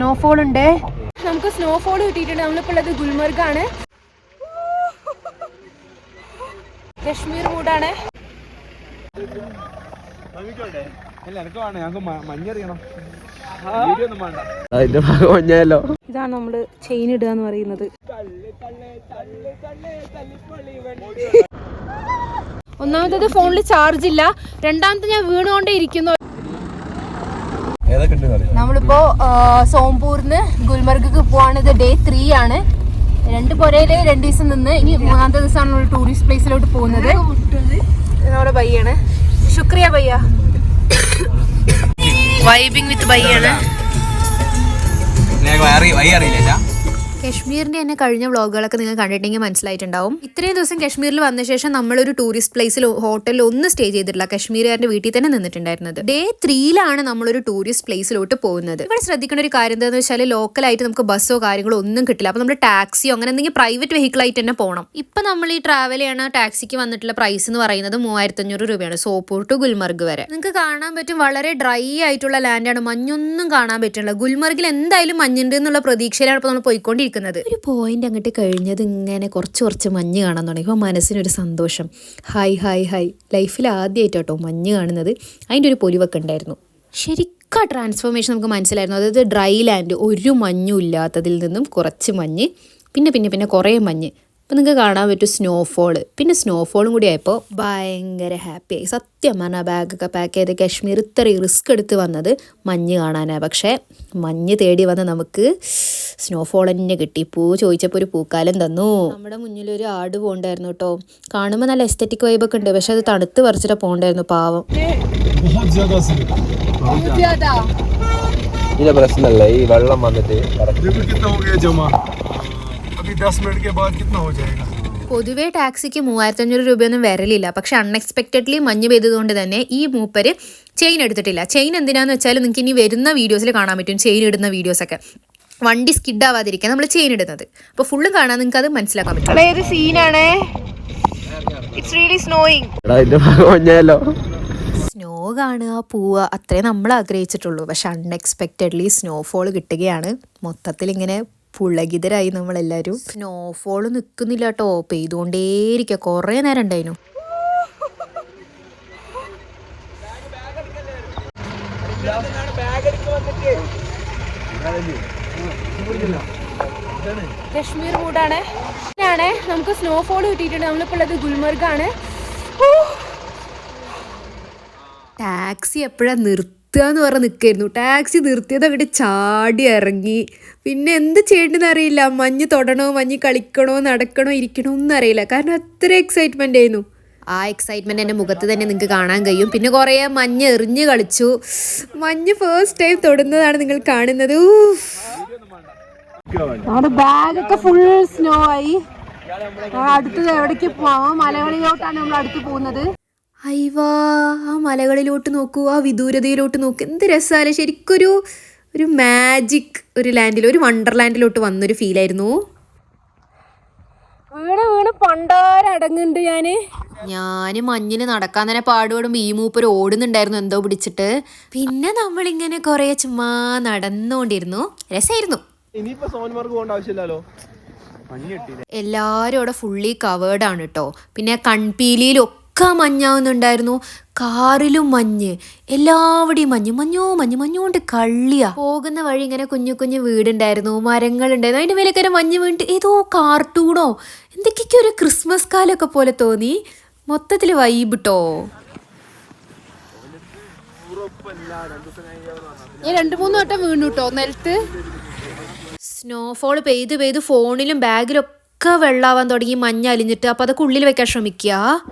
Snowfall ഉണ്ട്. നമുക്ക് snowfall കിട്ടിയിട്ടുണ്ട്. നമ്മളിപ്പോൾ ഉള്ളത് ഗുൽമർഗാണ്. കശ്മീർ മൂടാണ്. ഇതാണ് നമ്മൾ ചെയിൻ ഇടുക എന്ന് പറയുന്നത്. ഒന്നാമത്തത് ഫോണിൽ ചാർജ് ഇല്ല. രണ്ടാമത്തെ ഞാൻ വീണുകൊണ്ടേ ഇരിക്കുന്നു. നമ്മളിപ്പോ ആ, ഗുൽമർഗക്ക് ഗുൽമർഗ് പോവാണ്. ഇത് ഡേ ത്രീ ആണ്. രണ്ട് പുരയിൽ രണ്ട് ദിവസം നിന്ന് ഇനി മൂന്നാമത്തെ ദിവസമാണ് നമ്മൾ ടൂറിസ്റ്റ് പ്ലേസിലോട്ട് പോകുന്നത്. നമ്മുടെ ബയ്യാണ്. ശുക്രിയ ബയ്യ. വൈബിംഗ് വിത്ത് ബയ്യാണ്. അറിയില്ല കശ്മീരിന്റെ തന്നെ കഴിഞ്ഞ വ്ളോഗുകളൊക്കെ നിങ്ങൾ കണ്ടിട്ടുണ്ടെങ്കിൽ മനസ്സിലായിട്ടുണ്ടാവും. ഇത്രയും ദിവസം കശ്മീരിൽ വന്ന ശേഷം നമ്മളൊരു ടൂറിസ്റ്റ് പ്ലേസിൽ ഹോട്ടലിൽ ഒന്നും സ്റ്റേ ചെയ്തിട്ടില്ല. കശ്മീരുകാരന്റെ വീട്ടിൽ തന്നെ നിന്നിട്ടുണ്ടായിരുന്നത്. ഡേ ത്രീയിലാണ് നമ്മളൊരു ടൂറിസ്റ്റ് പ്ലേസിലോട്ട് പോകുന്നത്. ഇവിടെ ശ്രദ്ധിക്കേണ്ട ഒരു കാര്യം എന്താണെന്ന് വെച്ചാൽ ലോക്കലായിട്ട് നമുക്ക് ബസ്സോ കാര്യങ്ങളോ ഒന്നും കിട്ടില്ല. അപ്പോൾ നമ്മൾ ടാക്സിയോ അങ്ങനെ എന്തെങ്കിലും പ്രൈവറ്റ് വെഹിക്കിൾ ആയിട്ട് തന്നെ പോകണം ഇപ്പം നമ്മൾ ഈ ട്രാവൽ ചെയ്യണ ടാക്സിക്ക് വന്നിട്ടുള്ള പ്രൈസ് എന്ന് പറയുന്നത് മൂവായിരത്തി അഞ്ഞൂറ് രൂപയാണ്. സോപ്പൂർ ടു ഗുൽമർഗ് വരെ. നിങ്ങൾക്ക് കാണാൻ പറ്റും വളരെ ഡ്രൈ ആയിട്ടുള്ള ലാൻഡാണ് മഞ്ഞൊന്നും കാണാൻ പറ്റില്ല. ഗുൽമർഗിൽ എന്തായാലും മഞ്ഞുണ്ട് എന്നുള്ള പ്രതീക്ഷയിലാണ് ഇപ്പോൾ നമ്മൾ പോയിക്കൊണ്ടിരിക്കുന്നത്. ഒരു പോയിന്റ് അങ്ങോട്ട് കഴിഞ്ഞത് ഇങ്ങനെ കുറച്ച് കുറച്ച് മഞ്ഞ് കാണാൻ തുടങ്ങി. അപ്പോൾ മനസ്സിനൊരു സന്തോഷം. ഹായ് ഹായ് ഹായ് ലൈഫിൽ ആദ്യമായിട്ട് കേട്ടോ മഞ്ഞ് കാണുന്നത്. അതിന്റെ ഒരു പൊലിവൊക്കെ ഉണ്ടായിരുന്നു. ശരിക്കും ട്രാൻസ്ഫോർമേഷൻ നമുക്ക് മനസ്സിലായിരുന്നു. അതായത് ഡ്രൈ ലാൻഡ് ഒരു മഞ്ഞും ഇല്ലാത്തതിൽ നിന്നും കുറച്ച് മഞ്ഞ് പിന്നെ പിന്നെ പിന്നെ കുറേ മഞ്ഞ്. അപ്പോൾ നിങ്ങൾക്ക് കാണാൻ പറ്റും സ്നോഫോൾ പിന്നെ സ്നോഫോളും കൂടി ആയപ്പോൾ ഭയങ്കര ഹാപ്പിയായി സത്യം പറഞ്ഞാൽ ബാഗൊക്കെ പാക്ക് ചെയ്ത് കാശ്മീർ ഇത്രയും റിസ്ക് എടുത്ത് വന്നത് മഞ്ഞ് കാണാനാണ് പക്ഷേ മഞ്ഞ് തേടി വന്ന് നമുക്ക് സ്നോഫോൾ തന്നെ കിട്ടി. പൂ ചോദിച്ചപ്പോൾ ഒരു പൂക്കാലം തന്നു. നമ്മുടെ മുന്നിൽ ഒരു ആട് പോണ്ടായിരുന്നു കേട്ടോ കാണുമ്പോൾ നല്ല എസ്തറ്റിക് വൈബൊക്കെ ഉണ്ട്. പക്ഷെ അത് തണുത്ത് പറിച്ചിട്ട് പോണ്ടായിരുന്നു പാവം. ഇതിന്റെ പ്രശ്നമല്ല ഈ വെള്ളം വന്നിട്ട് കറക്റ്റ് देखो कितना हो गया जमा अभी दस मिनट के बाद कितना हो जाएगा പൊതുവേ ടാക്സിക്ക് മൂവായിരത്തി അഞ്ഞൂറ് രൂപയൊന്നും വരലില്ല പക്ഷെ അൺഎക്സ്പെക്റ്റഡ്ലി മഞ്ഞ് പെയ്തതുകൊണ്ട് തന്നെ ഈ മൂപ്പര് ചെയിൻ എടുത്തിട്ടില്ല ചെയിൻ എന്തിനാന്ന് വെച്ചാൽ നിങ്ങൾക്ക് ഇനി വരുന്ന വീഡിയോസിൽ കാണാൻ പറ്റും ചെയിൻ ഇടുന്ന വീഡിയോസൊക്കെ വണ്ടി സ്കിഡ് ആവാതിരിക്കാൻ നമ്മൾ ചെയിൻ ഇടുന്നത് അപ്പോൾ ഫുള്ളും കാണാൻ നിങ്ങൾക്ക് അത് മനസ്സിലാക്കാൻ പറ്റും ഏത് സീനാണ് ഇറ്റ്സ് റിയലി സ്നോയിങ് അതിന്റെ ഭാഗം മഞ്ഞല്ലോ സ്നോ കാണുക പോവുക അത്രേ നമ്മൾ ആഗ്രഹിച്ചിട്ടുള്ളൂ പക്ഷെ അൺഎക്സ്പെക്റ്റഡ്ലി സ്നോഫോൾ കിട്ടുകയാണ് മൊത്തത്തിൽ ഇങ്ങനെ പുളകിതരായി നമ്മളെല്ലാവരും സ്നോഫോൾ നിൽക്കുന്നില്ല കേട്ടോ പെയ്തുകൊണ്ടേയിരിക്കുക കുറേ നേരം ഉണ്ടായിരുന്നു കശ്മീർ മൂടാണ്. ആണ് നമുക്ക് സ്നോഫോൾ കിട്ടിയിട്ടുണ്ട്. നമ്മളിപ്പോൾ ഉള്ളത് ഗുൽമർഗാണ്. ടാക്സി എപ്പോഴാണ് നിർത്തുക എന്ന് പറഞ്ഞ് നിൽക്കായിരുന്നു. ടാക്സി നിർത്തിയത് അവിടെ ചാടി ഇറങ്ങി. പിന്നെ എന്ത് ചെയ്യേണ്ടതെന്ന് അറിയില്ല. മഞ്ഞ് തൊടണോ മഞ്ഞ് കളിക്കണോ നടക്കണോ ഇരിക്കണോ ഒന്നും അറിയില്ല. കാരണം അത്ര എക്സൈറ്റ്മെന്റ് ആയിരുന്നു. ആ എക്സൈറ്റ്മെന്റ് എന്റെ മുഖത്ത് തന്നെ നിങ്ങൾക്ക് കാണാൻ കഴിയും. പിന്നെ കുറേ മഞ്ഞ് എറിഞ്ഞ് കളിച്ചു. മഞ്ഞ് ഫസ്റ്റ് ടൈം തൊടുന്നതാണ് നിങ്ങൾ കാണുന്നത്. നമ്മുടെ ബാഗൊക്കെ ഫുൾ സ്നോ ആയി. അടുത്തത് എവിടേക്ക് പോവാം? മലകളിലോട്ടാണ് നമ്മൾ അടുത്ത് പോകുന്നത്. അയ്വാ ആ മലകളിലോട്ട് നോക്കൂ ആ വിദൂരതയിലോട്ട് നോക്കൂ. എന്ത് രസമല്ലേ ശരിക്കൊരു ഒരു മാജിക് ഒരു ലാൻഡിൽ ഒരു വണ്ടർലാൻഡിലോട്ട് വന്നൊരു ഫീലായിരുന്നു വീണ് വീണ് പണ്ടാരടങ്ങുന്നുണ്ട് ഞാൻ. ഞാൻ മഞ്ഞിൽ നടക്കാൻ തന്നെ പാടുപെടുമ്പോൾ ഈ മൂപ്പര് ഓടുന്നുണ്ടായിരുന്നു എന്തോ പിടിച്ചിട്ട്. പിന്നെ നമ്മളിങ്ങനെ കുറേ ചുമ്മാ നടന്നുകൊണ്ടിരുന്നു രസായിരുന്നു. ഇനിയിപ്പോ സോൻമാർക്ക് പോകേണ്ട ആവശ്യമില്ലല്ലോ. മഞ്ഞ് കിട്ടിയില്ല എല്ലാവരും അവിടെ ഫുള്ളി കവേർഡ് ആണ് കേട്ടോ പിന്നെ കൺപീലിയിലൊക്കെ മഞ്ഞാവുന്നുണ്ടായിരുന്നു. കാറിലും മഞ്ഞ്. എല്ലാവിടെയും മഞ്ഞ്. മഞ്ഞോ മഞ്ഞ് മഞ്ഞോണ്ട് കള്ളിയാ. പോകുന്ന വഴി ഇങ്ങനെ കുഞ്ഞു കുഞ്ഞു വീടുണ്ടായിരുന്നു. മരങ്ങളുണ്ടായിരുന്നു. അതിന്റെ മേലേക്കാരെ മഞ്ഞ് വീണിട്ട് ഏതോ കാർട്ടൂണോ. എന്തൊക്കെയൊക്കെ ഒരു ക്രിസ്മസ് കാലമൊക്കെ പോലെ തോന്നി. മൊത്തത്തിൽ വൈബിട്ടോ ഞാൻ രണ്ടു മൂന്ന് വട്ടം വീണു കേട്ടോ നിലത്ത്. സ്നോഫോൾ പെയ്ത് പെയ്ത് ഫോണിലും ബാഗിലും ഒക്കെ വെള്ളാവാൻ തുടങ്ങി. മഞ്ഞ അലിഞ്ഞിട്ട്. അപ്പൊ അതൊക്കെ ഉള്ളിൽ വെക്കാൻ ശ്രമിക്കുക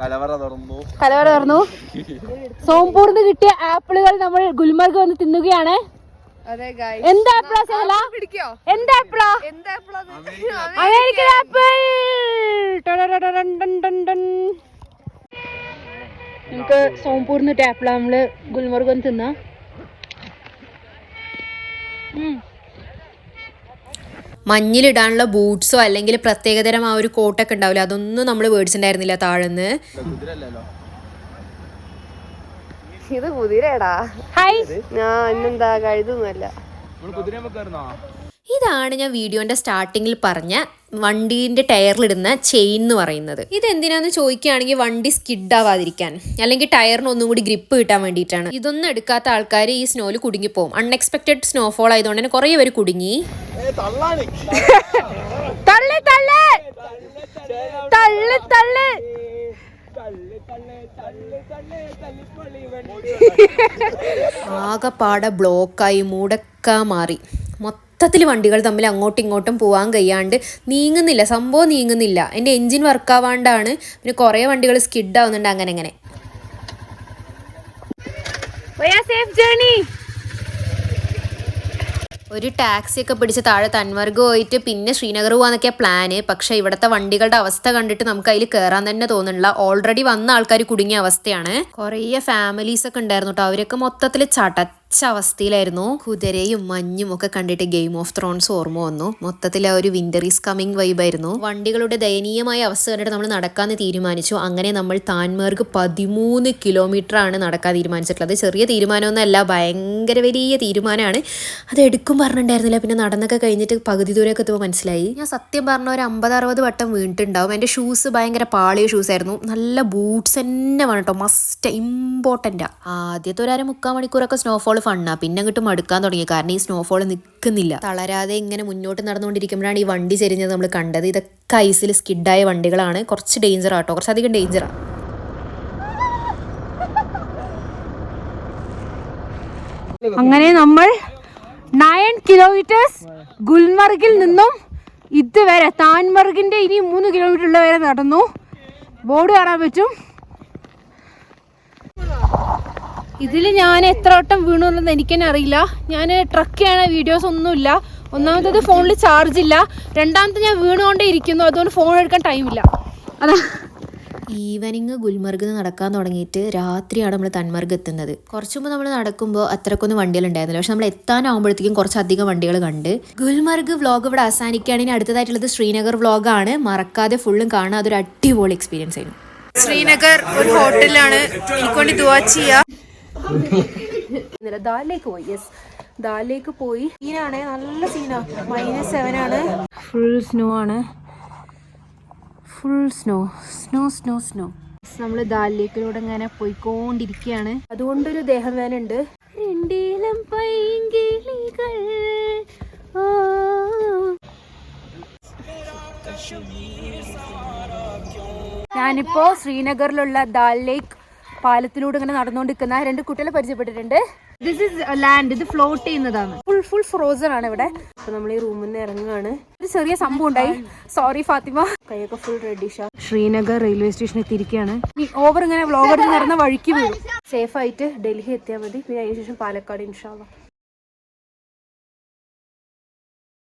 കലവറ തുറന്നു. സോംപൂർന്ന് കിട്ടിയ ആപ്പിളുകൾ നമ്മൾ ഗുൽമർഗ് വന്ന് തിന്നുകയാണ്. എന്താ ആപ്പിളാ സഹല എന്താ ആപ്പിളാ? American apple. നമുക്ക് സോംപൂർന്ന് കിട്ടിയ ആപ്പിളാ നമ്മൾ ഗുൽമർഗ് വന്ന് തിന്നാ. മഞ്ഞിലിടാനുള്ള ബൂട്ട്സോ അല്ലെങ്കിൽ പ്രത്യേകതരം ആ ഒരു കോട്ടൊക്കെ ഉണ്ടാവില്ല? അതൊന്നും നമ്മൾ മേടിച്ചിട്ടുണ്ടായിരുന്നില്ല താഴെന്ന്. ഇത് കുതിരടാ ഹൈ ഞാൻ ഇന്നെന്താ? കഴുതൊന്നുമല്ല. ഇതാണ് ഞാൻ വീഡിയോന്റെ സ്റ്റാർട്ടിങ്ങിൽ പറഞ്ഞ വണ്ടീന്റെ ടയറിലിടുന്ന ചെയിൻ എന്ന് പറയുന്നത്. ഇത് എന്തിനാന്ന് ചോദിക്കുകയാണെങ്കിൽ വണ്ടി സ്കിഡ് ആവാതിരിക്കാൻ. അല്ലെങ്കിൽ ടയറിന് ഒന്നും കൂടി ഗ്രിപ്പ് കിട്ടാൻ വേണ്ടിയിട്ടാണ്. ഇതൊന്നും എടുക്കാത്ത ആൾക്കാർ ഈ സ്നോയിൽ കുടുങ്ങിപ്പോവും. അൺഎക്സ്പെക്റ്റഡ് സ്നോഫോൾ ആയതുകൊണ്ട് തന്നെ കുറേ പേര് കുടുങ്ങി. തള്ളു തള്ളി. തള്ളി തള്ളി. ആകെപ്പാടെ ബ്ലോക്കായി മൂടക്ക മാറി. മൊത്തത്തിൽ വണ്ടികൾ തമ്മിൽ അങ്ങോട്ടും ഇങ്ങോട്ടും പോകാൻ കഴിയാണ്ട് നീങ്ങുന്നില്ല സംഭവം നീങ്ങുന്നില്ല. എന്റെ എൻജിൻ വർക്കാവാണ്ടാണ്. പിന്നെ കുറേ വണ്ടികൾ സ്കിഡ് ആവുന്നുണ്ട് അങ്ങനെ അങ്ങനെ. സേഫ് ജേർണി ഒരു ടാക്സി ഒക്കെ പിടിച്ച് താഴെ തൻവർഗ് പോയിട്ട് പിന്നെ ശ്രീനഗർ പോകാന്നൊക്കെയാ പ്ലാന് പക്ഷേ ഇവിടുത്തെ വണ്ടികളുടെ അവസ്ഥ കണ്ടിട്ട് നമുക്ക് അതിൽ കയറാൻ തന്നെ തോന്നുന്നില്ല. ഓൾറെഡി വന്ന ആൾക്കാർ കുടുങ്ങിയ അവസ്ഥയാണ്. കുറേ ഫാമിലീസ് ഒക്കെ ഉണ്ടായിരുന്നു കേട്ടോ അവരൊക്കെ മൊത്തത്തിൽ ചടച്ച അവസ്ഥയിലായിരുന്നു കുതിരയും മഞ്ഞും ഒക്കെ കണ്ടിട്ട് ഗെയിം ഓഫ് ത്രോൺസ് ഓർമ്മ വന്നു. മൊത്തത്തിൽ ആ ഒരു വിന്റർ ഈസ് കമ്മിങ് വൈബായിരുന്നു വണ്ടികളുടെ ദയനീയമായ അവസ്ഥ കണ്ടിട്ട് നമ്മൾ നടക്കാന്ന് തീരുമാനിച്ചു. അങ്ങനെ നമ്മൾ താൻമേർക്ക് പതിമൂന്ന് കിലോമീറ്റർ ആണ് നടക്കാൻ തീരുമാനിച്ചിട്ടുള്ളത്. ചെറിയ തീരുമാനമൊന്നുമല്ല ഭയങ്കര വലിയ തീരുമാനമാണ്. അത് എടുക്കും പറഞ്ഞിട്ടുണ്ടായിരുന്നില്ല. പിന്നെ നടന്നൊക്കെ കഴിഞ്ഞിട്ട് പകുതി ദൂരമൊക്കെ എത്തുമ്പോൾ മനസ്സിലായി. ഞാൻ സത്യം പറഞ്ഞ ഒരു അമ്പത് അറുപത് വട്ടം വീണിട്ടുണ്ടാവും. എന്റെ ഷൂസ് ഭയങ്കര പാളിയ ഷൂസ് ആയിരുന്നു. നല്ല ബൂട്ട്സ് തന്നെ വേണം കേട്ടോ മസ്റ്റ് ഇമ്പോർട്ടന്റ് ആദ്യത്തെ ഒരു അര മുക്കാൽ മണിക്കൂറൊക്കെ സ്നോഫോൾ ഫണ്ണാ. പിന്നെ അങ്ങോട്ട് മടുക്കാൻ തുടങ്ങി. കാരണം ഈ സ്നോഫോൾ നിൽക്കുന്നില്ല തളരാതെ ഇങ്ങനെ മുന്നോട്ട് നടന്നുകൊണ്ടിരിക്കുമ്പോഴാണ് ഈ വണ്ടി ചെരിഞ്ഞത് നമ്മൾ കണ്ടത്. ഇതൊക്കെ ഐസിൽ സ്കിഡായ വണ്ടികളാണ്. കുറച്ച് ഡേഞ്ചർ ആട്ടോ. കുറച്ചധികം ഡേഞ്ചറാണ് അങ്ങനെ നമ്മൾ നയൻ കിലോമീറ്റേഴ്സ് ഗുൽമർഗിൽ നിന്നും ഇതുവരെ താൻമർഗിന്റെ ഇനി മൂന്ന് കിലോമീറ്റർ ഉള്ളവരെ നടന്നു. ബോർഡ് കാണാൻ പറ്റും. ഇതിൽ ഞാൻ എത്ര വട്ടം വീണു എന്നത് എനിക്ക് തന്നെ അറിയില്ല. ഞാൻ ട്രക്ക് ചെയ്യണ വീഡിയോസ് ഒന്നുമില്ല. ഒന്നാമത്തത് ഫോണിൽ ചാർജ് ഇല്ല. രണ്ടാമത്തെ ഞാൻ വീണുകൊണ്ടേ ഇരിക്കുന്നു. അതുകൊണ്ട് ഫോൺ എടുക്കാൻ ടൈമില്ല അതാ. ഈവനിങ് ഗുൽമർഗ് നടക്കാൻ തുടങ്ങിയിട്ട് രാത്രിയാണ് നമ്മൾ തന്മർഗ് എത്തുന്നത്. കുറച്ചു മുമ്പ് നമ്മൾ നടക്കുമ്പോൾ അത്രക്കൊന്നും വണ്ടികൾ ഉണ്ടായിരുന്നില്ല. പക്ഷെ നമ്മൾ എത്താനാവുമ്പോഴത്തേക്കും കുറച്ചധികം വണ്ടികൾ കണ്ട്. ഗുൽമർഗ് വ്ളോഗ് ഇവിടെ ഇനി അടുത്തതായിട്ടുള്ളത് ശ്രീനഗർ വ്ളോഗാണ് മറക്കാതെ ഫുള്ളും കാണാൻ അതൊരു അടിപൊളി എക്സ്പീരിയൻസ് ആയിരുന്നു. ശ്രീനഗർ ഒരു ഹോട്ടലിലാണ് എനിക്ക് വേണ്ടി ദുവാ ചെയ്യാം. ദാലിലേക്ക് പോയി. യെസ് ദാലിലേക്ക് പോയി. സീനാണ് നല്ല സീനാ മൈനസ് സെവൻ ആണ്. ഫുൾ സ്നോ ആണ്. Full snow snow snow snow നമ്മൾ ദാലിലേക്കിലൂടെ ഇങ്ങനെ പോയിക്കൊണ്ടിരിക്കുകയാണ്. അതുകൊണ്ടൊരു ദേഹം വേന ഉണ്ട്. രണ്ടീലം പൈങ്കിളികൾ. ഞാനിപ്പോ ശ്രീനഗറിലുള്ള ദാൽ ലേക്ക് പാലത്തിലൂടെ ഇങ്ങനെ നടന്നുകൊണ്ടിരിക്കുന്ന രണ്ട് കുട്ടികളെ പരിചയപ്പെട്ടിട്ടുണ്ട്. ദിസ് ഇസ് ലാൻഡ് ഇത് ഫ്ലോട്ട് ചെയ്യുന്നതാണ്. ഫുൾ ഫുൾ ഫ്രോസൺ ആണ് ഇവിടെ. അപ്പൊ നമ്മൾ ഈ റൂമിൽ നിന്ന് ഇറങ്ങുകയാണ് ഒരു ചെറിയ സംഭവം ഉണ്ടായി. സോറി ഫാത്തിമ. കൈയൊക്കെ full reddish Srinagar railway station എത്തിയിരിക്കുകയാണ്. ഈ ഓവർ ഇങ്ങനെ വ്ലോഗ് എടുത്ത് നടന്ന വഴിക്ക് വീഴും സേഫ് ആയിട്ട് ഡൽഹി എത്തിയാൽ മതി. പിന്നെ അതിനുശേഷം പാലക്കാട് ഇൻഷാല്ല